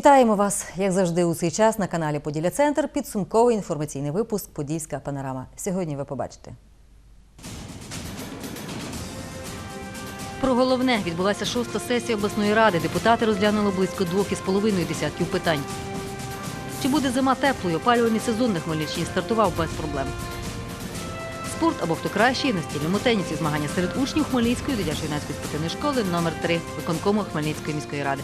Вітаємо вас, як завжди, у цей час на каналі Поділля Центр. Підсумковий інформаційний випуск Подільська панорама. Сьогодні ви побачите. Про головне відбулася шоста сесія обласної ради. Депутати розглянули близько двох із половиною десятків питань. Чи буде зима теплою? Опалювальний сезон на Хмельниччині стартував без проблем. Спорт або хто кращий в настільному тенісі змагання серед учнів Хмельницької дитячо-юнацької спортивної школи номер 3 виконкому Хмельницької міської ради.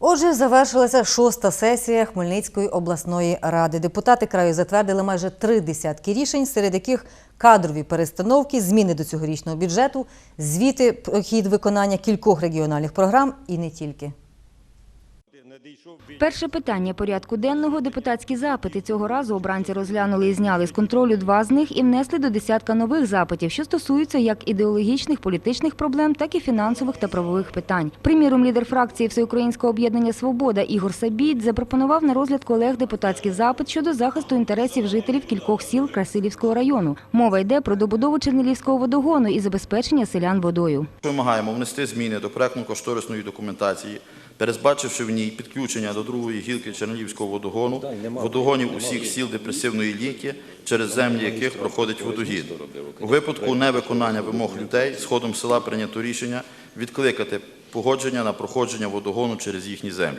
Отже, завершилася шоста сесія Хмельницької обласної ради. Депутати краю затвердили майже три десятки рішень, серед яких кадрові перестановки, зміни до цьогорічного бюджету, звіти про хід виконання кількох регіональних програм і не тільки. Перше питання порядку денного – депутатські запити. Цього разу обранці розглянули і зняли з контролю два з них і внесли до десятка нових запитів, що стосуються як ідеологічних, політичних проблем, так і фінансових та правових питань. Приміром, лідер фракції Всеукраїнського об'єднання «Свобода» Ігор Сабіт запропонував на розгляд колег депутатський запит щодо захисту інтересів жителів кількох сіл Красилівського району. Мова йде про добудову Чернелівського водогону і забезпечення селян водою. Вимагаємо внести зміни до проектно-кошторисної документації, передбачивши в ній підключення до другої гілки Чернігівського водогону, водогонів усіх сіл депресивної ліки, через землі яких проходить водогін. У випадку невиконання вимог людей з ходом села прийнято рішення відкликати погодження на проходження водогону через їхні землі.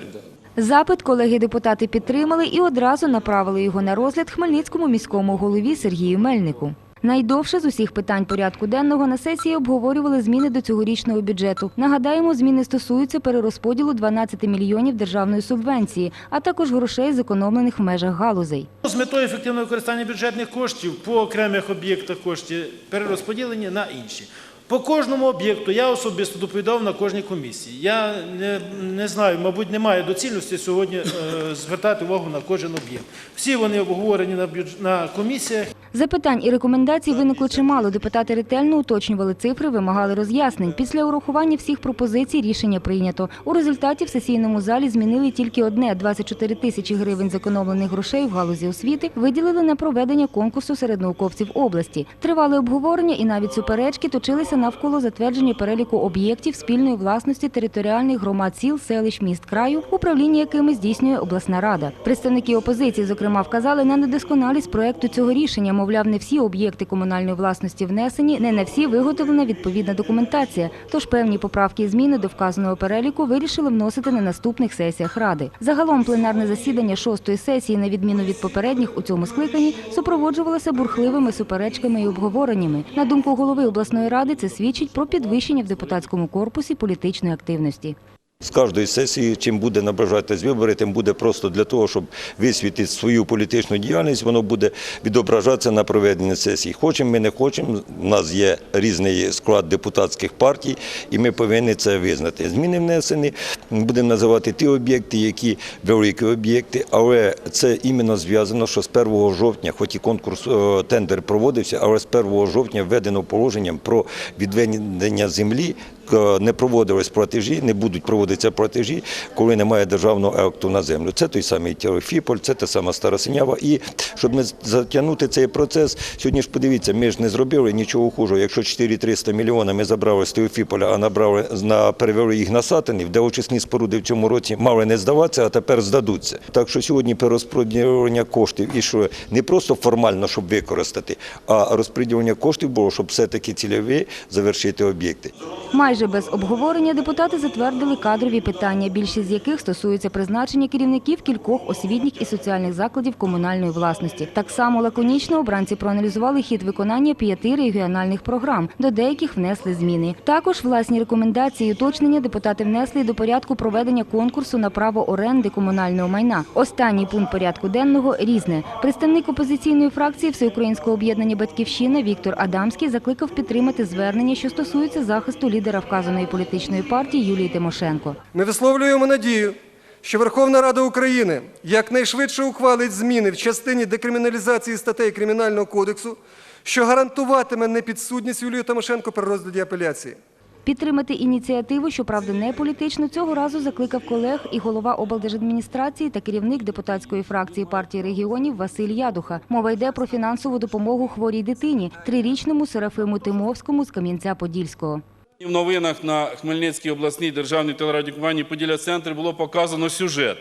Запит колеги-депутати підтримали і одразу направили його на розгляд Хмельницькому міському голові Сергію Мельнику. Найдовше з усіх питань порядку денного на сесії обговорювали зміни до цьогорічного бюджету. Нагадаємо, зміни стосуються перерозподілу 12 мільйонів державної субвенції, а також грошей, зекономлених в межах галузей. З метою ефективного використання бюджетних коштів по окремих об'єктах коштів перерозподілені на інші. По кожному об'єкту я особисто доповідав на кожній комісії. Я не, не знаю, мабуть, немає доцільності сьогодні е, звертати увагу на кожен об'єкт. Всі вони обговорені на, на комісіях. Запитань і рекомендацій виникло чимало. Депутати ретельно уточнювали цифри, вимагали роз'яснень. Після урахування всіх пропозицій рішення прийнято. У результаті в сесійному залі змінили тільки одне – 24 тисячі гривень зекономлених грошей в галузі освіти виділили на проведення конкурсу серед науковців області. Тривали обговорення і навіть суперечки точилися навколо затвердження переліку об'єктів спільної власності територіальних громад сіл, селищ, міст краю, управління якими здійснює обласна рада. Представники опозиції, зокрема, вказали на недосконалість проекту цього рішення. Мовляв, не всі об'єкти комунальної власності внесені, не на всі виготовлена відповідна документація. Тож певні поправки і зміни до вказаного переліку вирішили вносити на наступних сесіях ради. Загалом пленарне засідання шостої сесії, на відміну від попередніх у цьому скликанні, супроводжувалося бурхливими суперечками і обговореннями. На думку голови обласної ради, це свідчить про підвищення в депутатському корпусі політичної активності. З кожної сесії, чим буде наближатись вибори, тим буде просто для того, щоб висвітити свою політичну діяльність, воно буде відображатися на проведенні сесії. Хочемо ми не хочемо. У нас є різний склад депутатських партій, і ми повинні це визнати. Зміни внесені. Будемо називати ті об'єкти, які великі об'єкти, але це іменно зв'язано, що з 1 жовтня, хоч і конкурс е, тендер проводився, але з 1 жовтня введено положенням про відведення землі. Е, Не проводились платежі, не будуть проводитися платежі, коли немає державного акту на землю. Це той самий Теофіполь, це та сама Стара Синява. І щоб не затягнути цей процес, сьогодні ж подивіться, ми ж не зробили нічого хужого. Якщо 4-300 мільйонів ми забрали з Теофіполя, а набрали на перевели їх на Сатанів, де очисні споруди в цьому році мали не здаватися, а тепер здадуться. Так що сьогодні перерозподілення коштів і що не просто формально, щоб використати, а розподілення коштів було, щоб все-таки цільові завершити об'єкти. Майже без обговорення депутати затвердили кадрові питання, більшість з яких стосуються призначення керівників кількох освітніх і соціальних закладів комунальної власності. Так само лаконічно обранці проаналізували хід виконання п'яти регіональних програм. До деяких внесли зміни. Також власні рекомендації і уточнення депутати внесли до порядку проведення конкурсу на право оренди комунального майна. Останній пункт порядку денного різне. Представник опозиційної фракції Всеукраїнського об'єднання Батьківщина Віктор Адамський закликав підтримати звернення, що стосується захисту лідера вказаної політичної партії Юлії Тимошенко. Ми висловлюємо надію, що Верховна Рада України якнайшвидше ухвалить зміни в частині декриміналізації статей Кримінального кодексу, що гарантуватиме непідсудність Юлії Тимошенко при розгляді апеляції. Підтримати ініціативу, щоправда, не політично, цього разу закликав колег і голова облдержадміністрації та керівник депутатської фракції партії регіонів Василь Ядуха. Мова йде про фінансову допомогу хворій дитині, трирічному Серафиму Тимовському з Кам'янця-Подільського. І В новинах на Хмельницькій обласній державній телерадіокомпанії «Поділля Центр» було показано сюжет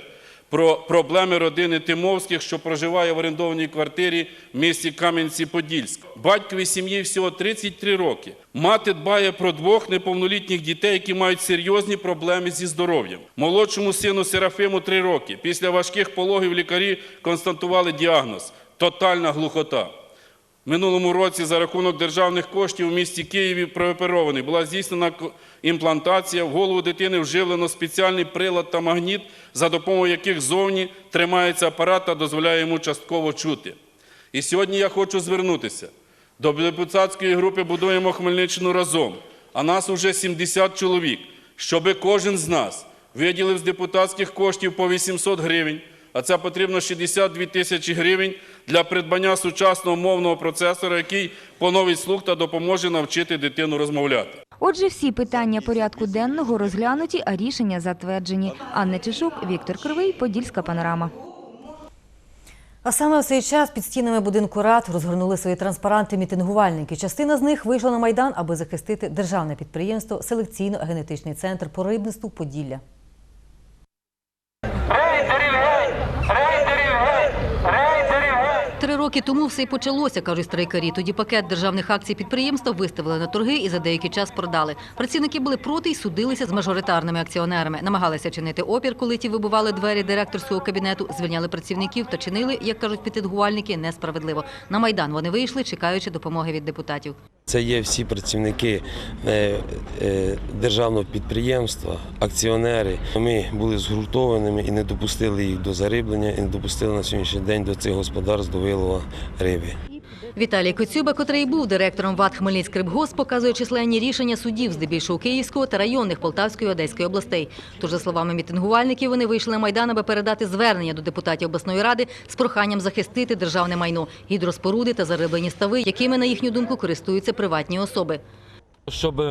про проблеми родини Тимовських, що проживає в орендованій квартирі в місті Кам'янці-Подільськ. Батькові сім'ї всього 33 роки. Мати дбає про двох неповнолітніх дітей, які мають серйозні проблеми зі здоров'ям. Молодшому сину Серафиму 3 роки. Після важких пологів лікарі констатували діагноз – тотальна глухота. Минулому році за рахунок державних коштів у місті Києві прооперований була здійснена імплантація. В голову дитини вживлено спеціальний прилад та магніт, за допомогою яких зовні тримається апарат та дозволяє йому частково чути. І сьогодні я хочу звернутися до депутатської групи «Будуємо Хмельниччину разом», а нас уже 70 чоловік, щоби кожен з нас виділив з депутатських коштів по 800 гривень, а це потрібно 62 тисячі гривень для придбання сучасного мовного процесора, який поновить слух та допоможе навчити дитину розмовляти. Отже, всі питання порядку денного розглянуті, а рішення затверджені. Анна Чешук, Віктор Кривий, Подільська панорама. А саме в цей час під стінами будинку рад розгорнули свої транспаранти мітингувальники. Частина з них вийшла на майдан, аби захистити державне підприємство селекційно-генетичний центр по рибництву Поділля. Роки тому все й почалося, кажуть страйкарі. Тоді пакет державних акцій підприємства виставили на торги і за деякий час продали. Працівники були проти і судилися з мажоритарними акціонерами. Намагалися чинити опір, коли ті вибивали двері директорського кабінету, звільняли працівників та чинили, як кажуть підтингувальники, несправедливо. На майдан вони вийшли, чекаючи допомоги від депутатів. Це є всі працівники е, е, державного підприємства, акціонери. Ми були згуртованими і не допустили їх до зариблення, і не допустили на сьогоднішній день до цих господарств до вилова риби. Віталій Коцюба, котрий був директором ВАД Хмельницькрибгосп, показує численні рішення судів, здебільшого Київського та районних Полтавської Одеської областей. Тож, за словами мітингувальників, вони вийшли на Майдан, аби передати звернення до депутатів обласної ради з проханням захистити державне майно, гідроспоруди та зариблені стави, якими, на їхню думку, користуються приватні особи. щоб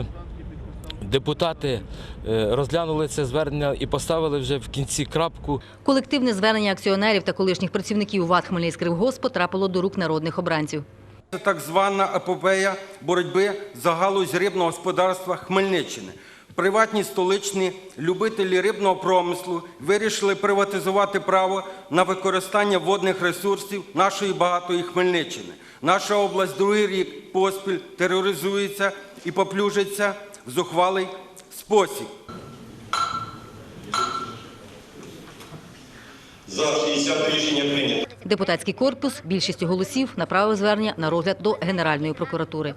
депутати е, розглянули це звернення і поставили вже в кінці крапку Колективне звернення акціонерів та колишніх працівників ВАД Хмельницькрибгосп потрапило до рук народних обранців. Це так звана епопея боротьби за галузь рибного господарства Хмельниччини. Приватні столичні любителі рибного промислу вирішили приватизувати право на використання водних ресурсів нашої багатої Хмельниччини. Наша область другий рік поспіль тероризується і поплюжиться в зухвалий спосіб. Депутатський корпус більшістю голосів направив звернення на розгляд до Генеральної прокуратури.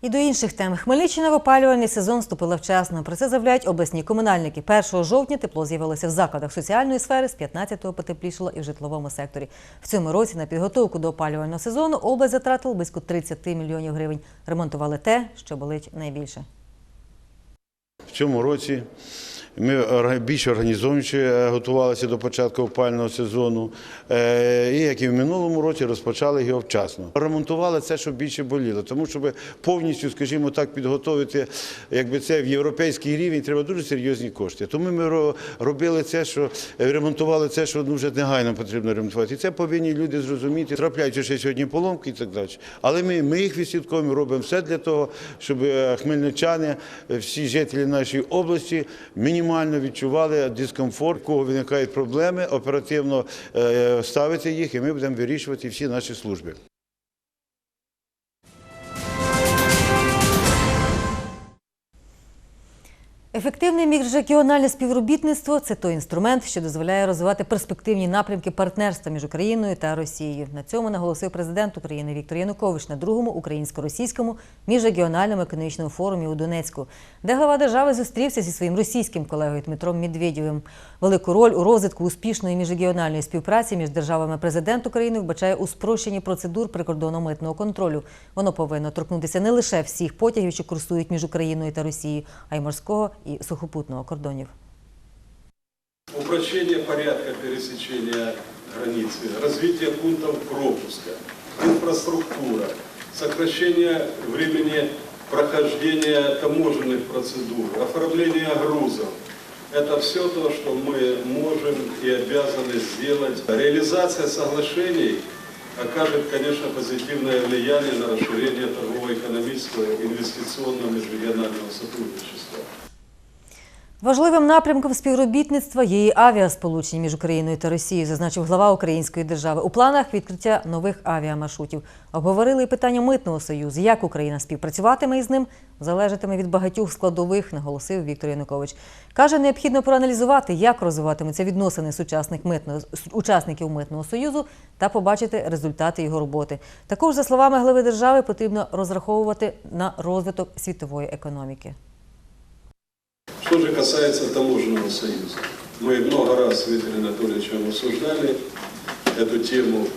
І до інших тем. Хмельниччина в опалювальний сезон вступила вчасно. Про це заявляють обласні комунальники. 1 жовтня тепло з'явилося в закладах соціальної сфери, з 15-го потеплішало і в житловому секторі. В цьому році на підготовку до опалювального сезону область затратила близько 30 мільйонів гривень. Ремонтували те, що болить найбільше. В цьому році ми більш організовуючи е, готувалися до початку опального сезону. Е, І як і в минулому році розпочали його вчасно. Ремонтували це, щоб більше боліло, тому щоб повністю, скажімо так, підготовити якби це в європейський рівень, треба дуже серйозні кошти. Тому ми робили це, що е, ремонтували це, що ну, вже негайно потрібно ремонтувати. І це повинні люди зрозуміти, трапляються ще сьогодні поломки і так далі. Але ми, ми їх відслідковуємо, робимо все для того, щоб хмельничани, всі жителі нашої області мінімально відчували дискомфорт, кого виникають проблеми, оперативно е, ставити їх, і ми будемо вирішувати всі наші служби. Ефективне міжрегіональне співробітництво це той інструмент, що дозволяє розвивати перспективні напрямки партнерства між Україною та Росією. На цьому наголосив президент України Віктор Янукович на другому українсько-російському міжрегіональному економічному форумі у Донецьку, де глава держави зустрівся зі своїм російським колегою Дмитром Медведєвим. Велику роль у розвитку успішної міжрегіональної співпраці між державами президент України вбачає у спрощенні процедур прикордонно-митного контролю. Воно повинно торкнутися не лише всіх потягів, що курсують між Україною та Росією, а й морського і сухопутного кордонів. упрощение порядка пересечения границы, развитие пунктов пропуска, инфраструктура, сокращение времени прохождения таможенных процедур, оформление грузов. Это все то, что мы можем и обязаны сделать. Реализация соглашений окажет, конечно, позитивное влияние на расширение торгово-экономического и инвестиционного межрегионального сотрудничества. Важливим напрямком співробітництва є і авіасполучення між Україною та Росією, зазначив глава Української держави. У планах відкриття нових авіамаршрутів. Обговорили і питання митного союзу. Як Україна співпрацюватиме із ним, залежатиме від багатьох складових, наголосив Віктор Янукович. Каже, необхідно проаналізувати, як розвиватимуться відносини сучасних митного учасників митного союзу та побачити результати його роботи. Також, за словами глави держави, потрібно розраховувати на розвиток світової економіки. Что же касается таможенного союза, мы много раз с Виктором Анатольевичем обсуждали эту тему,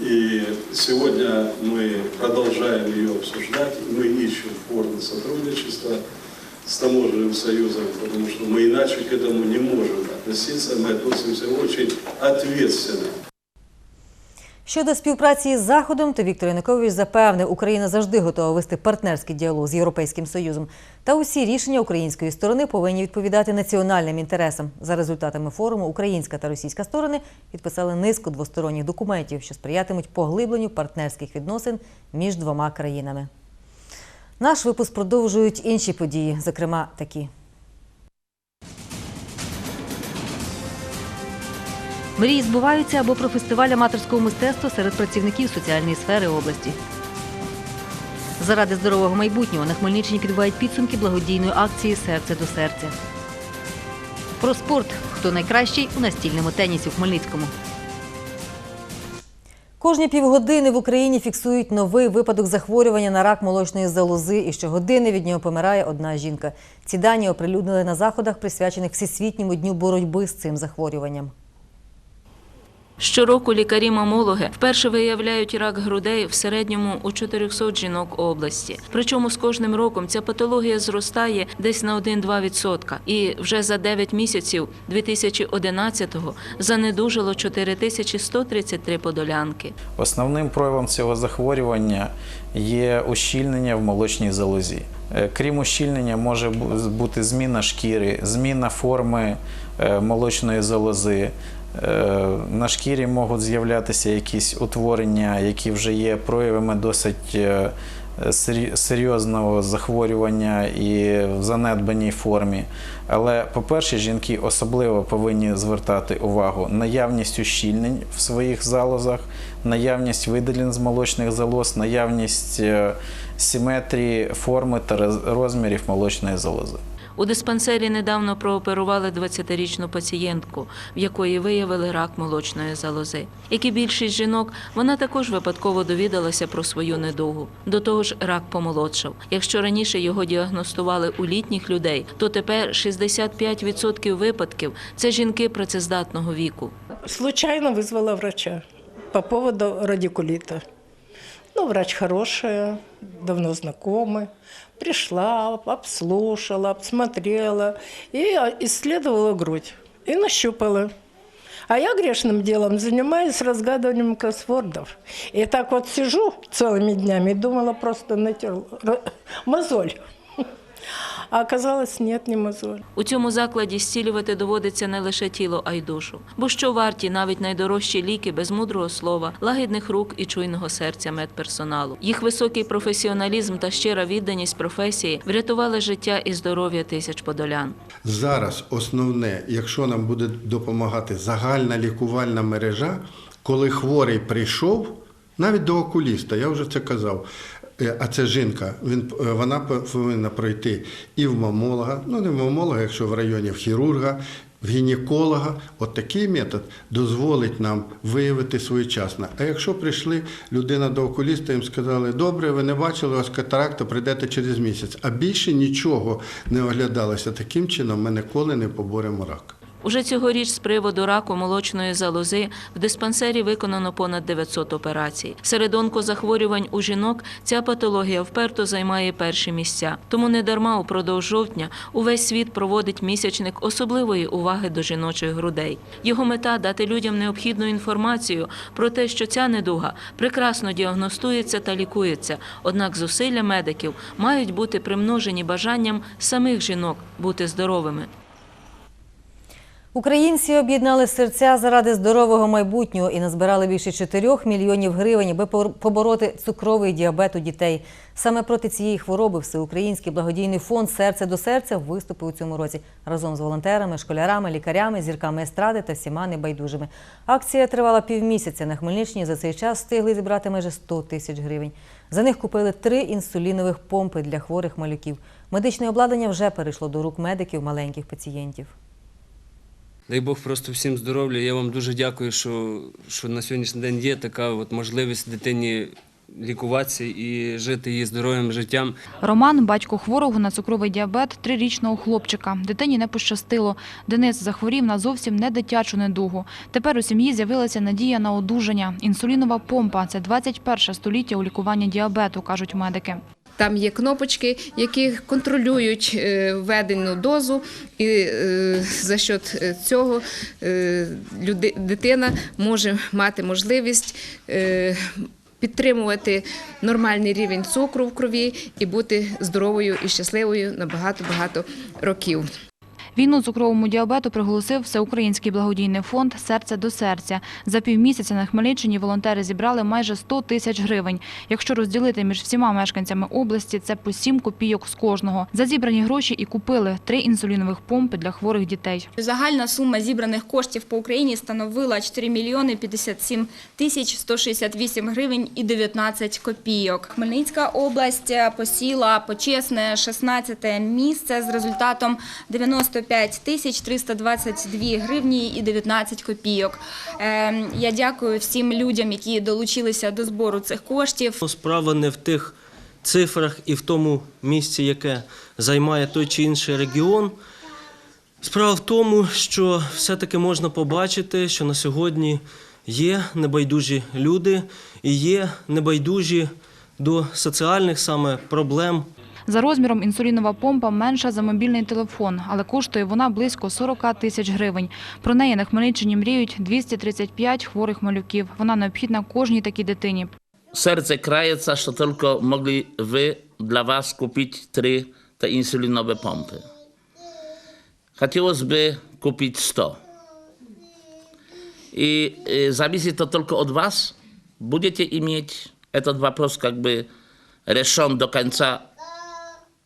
и сегодня мы продолжаем ее обсуждать, мы ищем формы сотрудничества с таможенным союзом, потому что мы иначе к этому не можем относиться, мы относимся очень ответственно. Щодо співпраці із Заходом, то Віктор Янукович запевнив, Україна завжди готова вести партнерський діалог з Європейським Союзом. Та усі рішення української сторони повинні відповідати національним інтересам. За результатами форуму українська та російська сторони підписали низку двосторонніх документів, що сприятимуть поглибленню партнерських відносин між двома країнами. Наш випуск продовжують інші події, зокрема такі. Мрії збуваються або про фестиваль аматорського мистецтва серед працівників соціальної сфери області. Заради здорового майбутнього на Хмельниччині підбувають підсумки благодійної акції Серце до серця. Про спорт. Хто найкращий у настільному тенісі в Хмельницькому. Кожні півгодини в Україні фіксують новий випадок захворювання на рак молочної залози, і щогодини від нього помирає одна жінка. Ці дані оприлюднили на заходах, присвячених Всесвітньому дню боротьби з цим захворюванням. Щороку лікарі-мамологи вперше виявляють рак грудей в середньому у 400 жінок області. Причому з кожним роком ця патологія зростає десь на 1-2%. І вже за 9 місяців 2011-го занедужило 4133 подолянки. Основним проявом цього захворювання є ущільнення в молочній залозі. Е, Крім ущільнення, може бути зміна шкіри, зміна форми е, молочної залози. Е, На шкірі можуть з'являтися якісь утворення, які вже є проявами досить е, серйозного захворювання і в занедбаній формі. Але, по-перше, жінки особливо повинні звертати увагу наявність ущільнень в своїх залозах, наявність видалень з молочних залоз, наявність е, симетрії форми та розмірів молочної залози. У диспансері недавно прооперували 20-річну пацієнтку, в якої виявили рак молочної залози. Як і більшість жінок, вона також випадково довідалася про свою недугу. До того ж, рак помолодшав. Якщо раніше його діагностували у літніх людей, то тепер 65% випадків це жінки працездатного віку. Случайно вызвала врача по поводу радикулита. Ну, врач хорошая, давно знакомы. Пришла, обслушала, обсмотрела и а, исследовала грудь. И нащупала. А я грешным делом занимаюсь разгадыванием кроссвордов. И так вот сижу целыми днями и думала, просто натерла ра- мозоль. А оказалось, нет, не мозоль. У цьому закладі зцілювати доводиться не лише тіло, а й душу. Бо що варті навіть найдорожчі ліки без мудрого слова, лагідних рук і чуйного серця медперсоналу. Їх високий професіоналізм та щира відданість професії врятували життя і здоров'я тисяч подолян. Зараз основне, якщо нам буде допомагати загальна лікувальна мережа, коли хворий прийшов, навіть до окуліста, я вже це казав. Е, А це жінка, він, е, вона повинна пройти і в мамолога, ну не в мамолога, якщо в районі в хірурга, в гінеколога. От такий метод дозволить нам виявити своєчасно. А якщо прийшли людина до окуліста, їм сказали, добре, ви не бачили, у вас катаракта, прийдете через місяць. А більше нічого не оглядалося. Таким чином ми ніколи не поборемо рак. Уже цьогоріч з приводу раку молочної залози в диспансері виконано понад 900 операцій. Серед онкозахворювань у жінок ця патологія вперто займає перші місця. Тому недарма упродовж жовтня увесь світ проводить місячник особливої уваги до жіночих грудей. Його мета дати людям необхідну інформацію про те, що ця недуга прекрасно діагностується та лікується. Однак зусилля медиків мають бути примножені бажанням самих жінок бути здоровими. Українці об'єднали серця заради здорового майбутнього і назбирали більше 4 мільйонів гривень, аби побороти цукровий діабет у дітей. Саме проти цієї хвороби Всеукраїнський благодійний фонд Серце до серця виступив у цьому році разом з волонтерами, школярами, лікарями, зірками естради та всіма небайдужими. Акція тривала півмісяця. На Хмельниччині за цей час встигли зібрати майже 100 тисяч гривень. За них купили три інсулінових помпи для хворих малюків. Медичне обладнання вже перейшло до рук медиків маленьких пацієнтів. Дай Бог просто всім здоров'я. Я вам дуже дякую, що, що на сьогоднішній день є така от можливість дитині лікуватися і жити її здоровим життям. Роман – батько хворого на цукровий діабет трирічного хлопчика. Дитині не пощастило. Денис захворів на зовсім не дитячу недугу. Тепер у сім'ї з'явилася надія на одужання. Інсулінова помпа – це 21 століття у лікуванні діабету, кажуть медики. Там є кнопочки, які контролюють е, введену дозу, і е, за счет е, цього дитина може мати можливість підтримувати нормальний рівень цукру в крові і бути здоровою і щасливою на багато-багато років. Війну цукровому діабету приголосив Всеукраїнський благодійний фонд «Серце до серця». За півмісяця на Хмельниччині волонтери зібрали майже 100 тисяч гривень. Якщо розділити між всіма мешканцями області, це по 7 копійок з кожного. За зібрані гроші і купили три інсулінових помпи для хворих дітей. Загальна сума зібраних коштів по Україні становила 4 мільйони 57 тисяч 168 гривень і 19 копійок. Хмельницька область посіла почесне 16 місце з результатом 95 тисяч 322 гривні і 19 копійок. Е, Я дякую всім людям, які долучилися до збору цих коштів. Справа не в тих цифрах і в тому місці, яке займає той чи інший регіон. Справа в тому, що все-таки можна побачити, що на сьогодні є небайдужі люди і є небайдужі до соціальних саме проблем За розміром інсулінова помпа менша за мобільний телефон, але коштує вона близько 40 тисяч гривень. Про неї на Хмельниччині мріють 235 хворих малюків. Вона необхідна кожній такій дитині. Serce krajece, że tylko mogli wy dla was kupić trzy te insulinowe pompy. Chciałoby kupić 100. I y, зависит to tylko od was. Będziecie mieć этот вопрос как бы решен до конца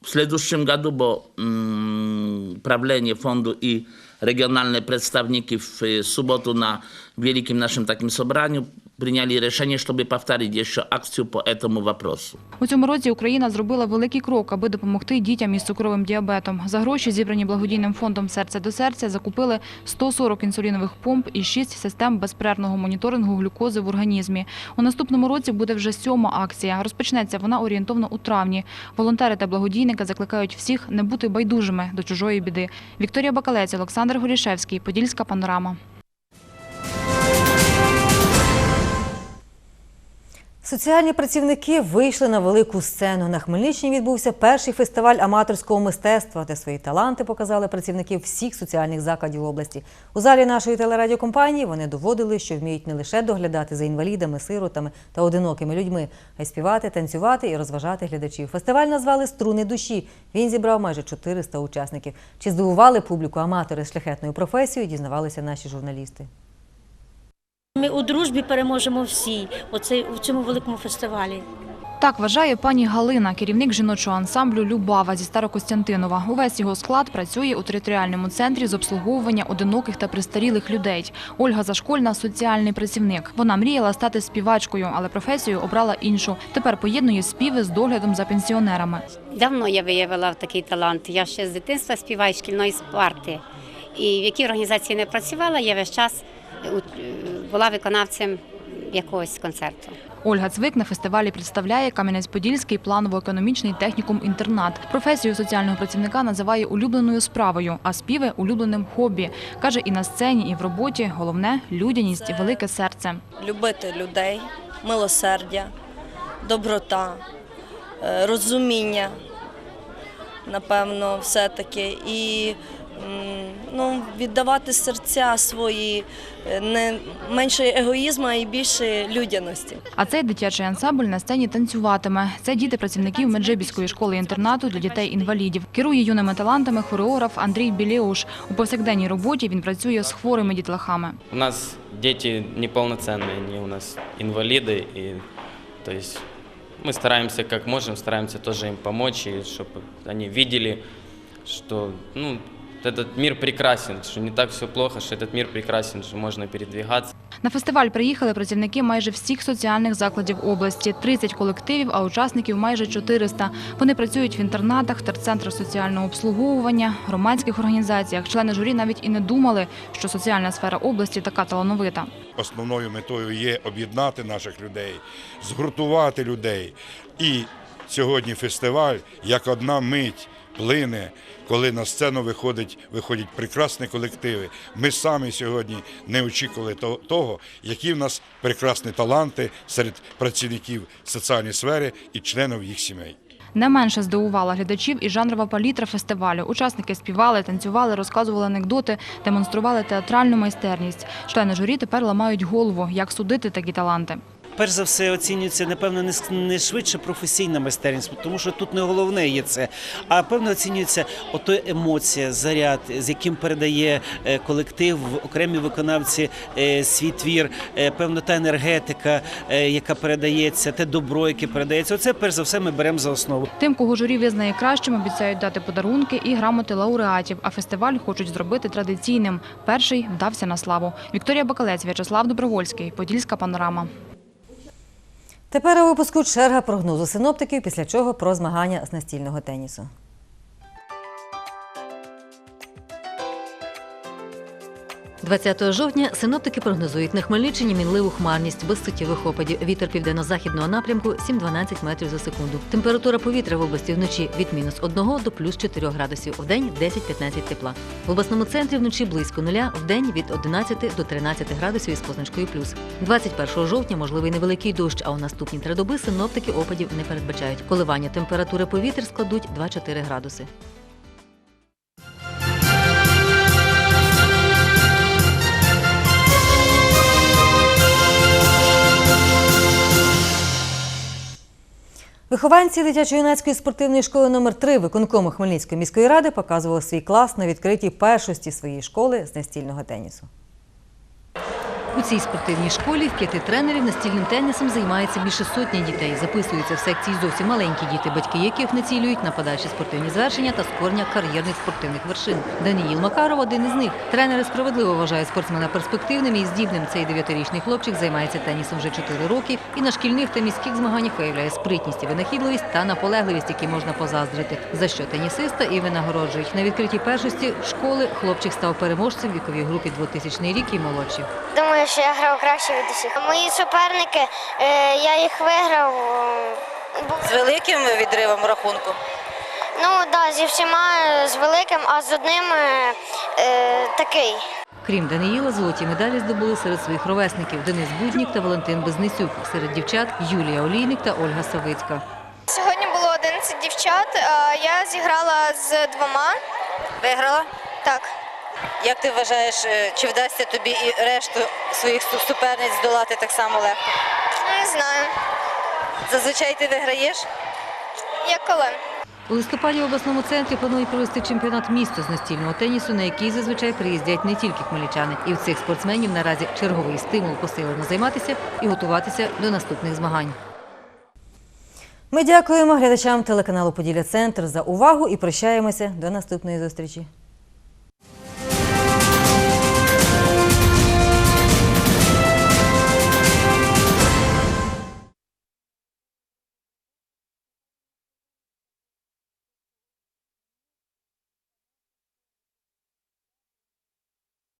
в следующем году, bo mm, правление фонду и региональные представники в э, субботу на великим нашем таким собранию приняли решение, чтобы повторить еще акцию по этому вопросу. У цьому році Україна зробила великий крок, аби допомогти дітям із цукровим діабетом. За гроші, зібрані благодійним фондом «Серце до серця», закупили 140 інсулінових помп і 6 систем безперервного моніторингу глюкози в організмі. У наступному році буде вже сьома акція. Розпочнеться вона орієнтовно у травні. Волонтери та благодійники закликають всіх не бути байдужими до чужої біди. Вікторія Бакалець, Олександр Горішевський, Подільська панорама. Соціальні працівники вийшли на велику сцену. На Хмельниччині відбувся перший фестиваль аматорського мистецтва, де свої таланти показали працівники всіх соціальних закладів області. У залі нашої телерадіокомпанії вони доводили, що вміють не лише доглядати за інвалідами, сиротами та одинокими людьми, а й співати, танцювати і розважати глядачів. Фестиваль назвали Струни душі. Він зібрав майже 400 учасників. Чи здивували публіку аматори з шляхетною професією, дізнавалися наші журналісти. Ми у дружбі переможемо всі оцей, у цьому великому фестивалі. Так вважає пані Галина, керівник жіночого ансамблю Любава зі Старокостянтинова. Увесь його склад працює у територіальному центрі з обслуговування одиноких та пристарілих людей. Ольга Зашкольна – соціальний працівник. Вона мріяла стати співачкою, але професію обрала іншу. Тепер поєднує співи з доглядом за пенсіонерами. Давно я виявила такий талант. Я ще з дитинства співаю шкільної спарти. І в якій організації не працювала, я весь час е, у- була виконавцем якогось концерту. Ольга Цвик на фестивалі представляє Кам'янець-Подільський планово-економічний технікум-інтернат. Професію соціального працівника називає улюбленою справою, а співи – улюбленим хобі. Каже, і на сцені, і в роботі головне – людяність і велике серце. любити людей, милосердя, доброта, е, розуміння, напевно, все-таки. І м, ну, віддавати серця свої, е, не менше егоїзму і більше людяності. А цей дитячий ансамбль на сцені танцюватиме. Це діти працівників Меджибіської школи-інтернату для дітей-інвалідів. Керує юними талантами хореограф Андрій Біліуш. У повсякденній роботі він працює з хворими дітлахами. У нас дети неполноценные, они у нас инвалиды, и то есть мы стараемся как можем, стараемся тоже им помочь, и чтобы они видели, что ну, этот мир прекрасен, что не так все плохо, что этот мир прекрасен, что можно передвигаться. На фестиваль приїхали працівники майже всіх соціальних закладів області. 30 колективів, а учасників майже 400. Вони працюють в інтернатах, терцентрах соціального обслуговування, громадських організаціях. Члени журі навіть і не думали, що соціальна сфера області така талановита. Основною метою є об'єднати наших людей, згуртувати людей. І сьогодні фестиваль як одна мить плине, коли на сцену виходить, виходять прекрасні колективи. Ми самі сьогодні не очікували того, які в нас прекрасні таланти серед працівників соціальної сфери і членів їх сімей. Не менше здивувала глядачів і жанрова палітра фестивалю. Учасники співали, танцювали, розказували анекдоти, демонстрували театральну майстерність. Члени журі тепер ламають голову, як судити такі таланти. Перш за все оцінюється, напевно, не не швидше професійна майстерність, тому що тут не головне є це, а певно оцінюється ото емоція, заряд, з яким передає е, колектив, окремі виконавці е, свій твір, е, певно, та енергетика, яка передається, те добро, яке передається. Оце перш за все ми беремо за основу. Тим, кого журі визнає кращим, обіцяють дати подарунки і грамоти лауреатів. А фестиваль хочуть зробити традиційним. Перший вдався на славу. Вікторія Бакалець, В'ячеслав Добровольський, Подільська панорама. Тепер у випуску черга прогнозу синоптиків, після чого про змагання з настільного тенісу. 20 жовтня синоптики прогнозують на Хмельниччині мінливу хмарність без суттєвих опадів. Вітер південно-західного напрямку 7-12 метрів за секунду. Температура повітря в області вночі від мінус 1 до плюс 4 градусів, в день 10-15 тепла. В обласному центрі вночі близько нуля, в день від 11 до 13 градусів із позначкою плюс. 21 жовтня можливий невеликий дощ, а у наступні три доби синоптики опадів не передбачають. Коливання температури повітря складуть 2-4 градуси. Вихованці дитячо-юнацької спортивної школи номер 3 виконкому Хмельницької міської ради показували свій клас на відкритій першості своєї школи з настільного тенісу. У цій спортивній школі в п'яти тренерів настільним тенісом займається більше сотні дітей. Записуються в секції зовсім маленькі діти, батьки яких націлюють на подальші спортивні звершення та скорення кар'єрних спортивних вершин. Даниїл Макаров один із них. Тренери справедливо вважають спортсмена перспективним і здібним. Цей дев'ятирічний хлопчик займається тенісом вже чотири роки і на шкільних та міських змаганнях виявляє спритність, винахідливість та наполегливість, які можна позаздрити. За що тенісиста і винагороджують. На відкритій першості школи хлопчик став переможцем віковій групі 2000 рік і молодші. Думаю, що я грав краще від усіх. Мої суперники, е, я їх виграв. З великим відривом рахунку. Ну так, да, зі всіма е, з великим, а з одним е, е, такий. Крім Даниїла, золоті медалі здобули серед своїх ровесників Денис Буднік та Валентин Безнесюк. Серед дівчат Юлія Олійник та Ольга Савицька. Сьогодні було 11 дівчат, а я зіграла з двома. Виграла? Так. Як ти вважаєш, е, чи вдасться тобі і решту своїх суперниць здолати так само легко? Не знаю. Зазвичай ти виграєш? Як коли? У листопаді в обласному центрі планують провести чемпіонат міста з настільного тенісу, на який зазвичай приїздять не тільки хмельничани. І в цих спортсменів наразі черговий стимул посилено займатися і готуватися до наступних змагань. Ми дякуємо глядачам телеканалу Поділля Центр за увагу і прощаємося до наступної зустрічі.